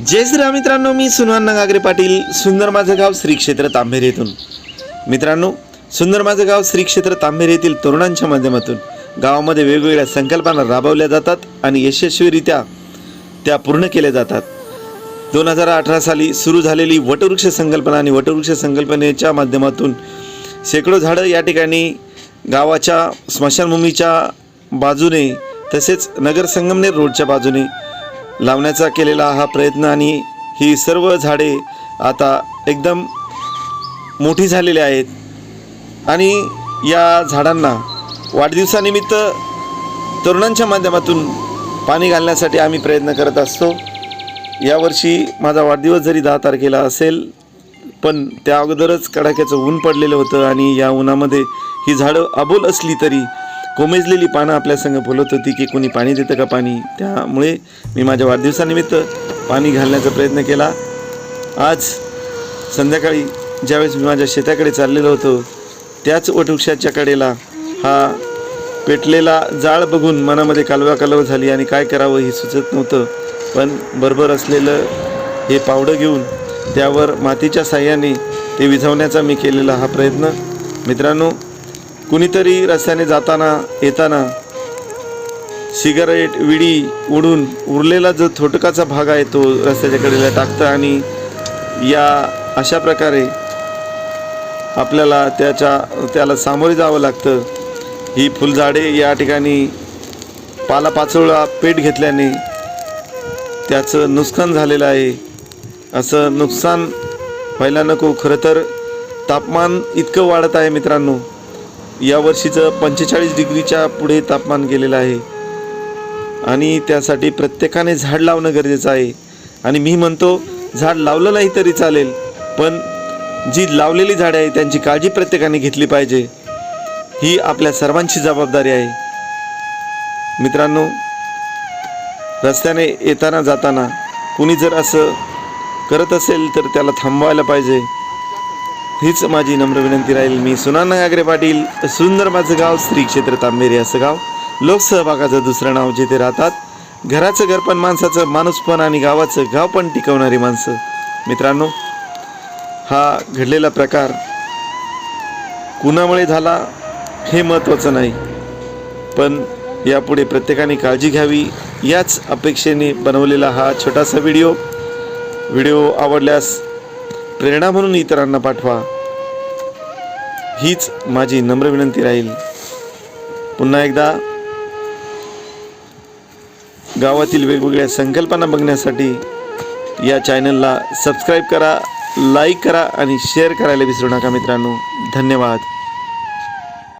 जय श्रीराम मित्रांनो मी सुनवान नगागरे पाटील सुंदर माझं गाव श्री क्षेत्र तांबेर येथून. मित्रांनो सुंदर माझं गाव श्री क्षेत्र तांबेर येथील तरुणांच्या माध्यमातून गावामध्ये वेगवेगळ्या संकल्पना राबवल्या जातात आणि यशस्वीरित्या त्या पूर्ण केल्या जातात. दोन हजार अठरा साली सुरू झालेली वटवृक्ष संकल्पना आणि वटवृक्ष संकल्पनेच्या माध्यमातून शेकडो झाडं या ठिकाणी गावाच्या स्मशानभूमीच्या बाजूने तसेच नगर संगमनेर रोडच्या बाजूने लावण्याचा केलेला हा प्रयत्न आणि ही सर्व झाडे आता एकदम मोठी झालेली आहेत. आणि या झाडांना वाढदिवसानिमित्त तरुणांच्या माध्यमातून पाणी घालण्यासाठी आम्ही प्रयत्न करत असतो. यावर्षी माझा वाढदिवस जरी दहा तारखेला असेल पण त्या अगोदरच कडाक्याचं ऊन पडलेलं होतं आणि या उन्हामध्ये ही झाडं अबोल असली तरी कोमेजलेली पानं आपल्या संग बोलत होती की कोणी पाणी देतं का पाणी? त्यामुळे मी माझ्या वाढदिवसानिमित्त पाणी घालण्याचा प्रयत्न केला. आज संध्याकाळी ज्यावेळेस मी माझ्या शेताकडे चाललेलो होतो त्याच वटवृक्षाच्या कडेला हा पेटलेला जाळ बघून मनामध्ये कालवा कालव झाली आणि काय करावं हे सुचत नव्हतं. पण बरोबर असलेलं हे पावडं घेऊन त्यावर मातीच्या साह्याने ते विझवण्याचा मी केलेला हा प्रयत्न. मित्रांनो कुणीतरी रस्त्याने जाताना येताना सिगारेट विडी उडून उरलेला जो थोटकाचा भाग आहे तो रस्त्याच्या कडेला टाकतं आणि या अशा प्रकारे आपल्याला त्याच्या त्याला सामोरे जावं लागतं. ही फुलझाडे या ठिकाणी पालापाचोळा पेट घेतल्याने त्याचं नुकसान झालेलं आहे. असं नुकसान व्हायला नको. खरं तर तापमान इतकं वाढत आहे मित्रांनो. यावर्षीचं पंचेचाळीस डिग्रीच्या पुढे तापमान गेलेलं आहे. आणि त्यासाठी प्रत्येकाने झाड लावणं गरजेचं आहे. आणि मी म्हणतो झाड लावलं नाही तरी चालेल पण जी लावलेली झाडे आहे त्यांची काळजी प्रत्येकाने घेतली पाहिजे. ही आपल्या सर्वांची जबाबदारी आहे. मित्रांनो रस्त्याने येताना जाताना कुणी जर असं करत असेल तर त्याला थांबवायला पाहिजे. हीच माझी नम्र विनंती राहील. मी सुनाना गागरे पाटील सुंदर माझं गाव श्री क्षेत्र तांबेरी असं गाव. लोकसहभागाचं दुसरं नाव जिथे राहतात घराचं घर पण माणसाचं माणूसपण आणि गावाचं गाव पण टिकवणारी माणसं. मित्रांनो हा घडलेला प्रकार कुणामुळे झाला हे महत्त्वाचं नाही. पण यापुढे प्रत्येकाने काळजी घ्यावी. याच अपेक्षेने बनवलेला हा छोटासा व्हिडिओ. व्हिडिओ आवडल्यास प्रेरणा म्हणून इतरांना पाठवा. हीच माझी नम्र विनंती राहील. पुन्हा एकदा गावातील वेगवेगळ्या संकल्पना बघण्यासाठी या चॅनलला सबस्क्राईब करा लाईक करा आणि शेअर करायला विसरू नका मित्रांनो. धन्यवाद.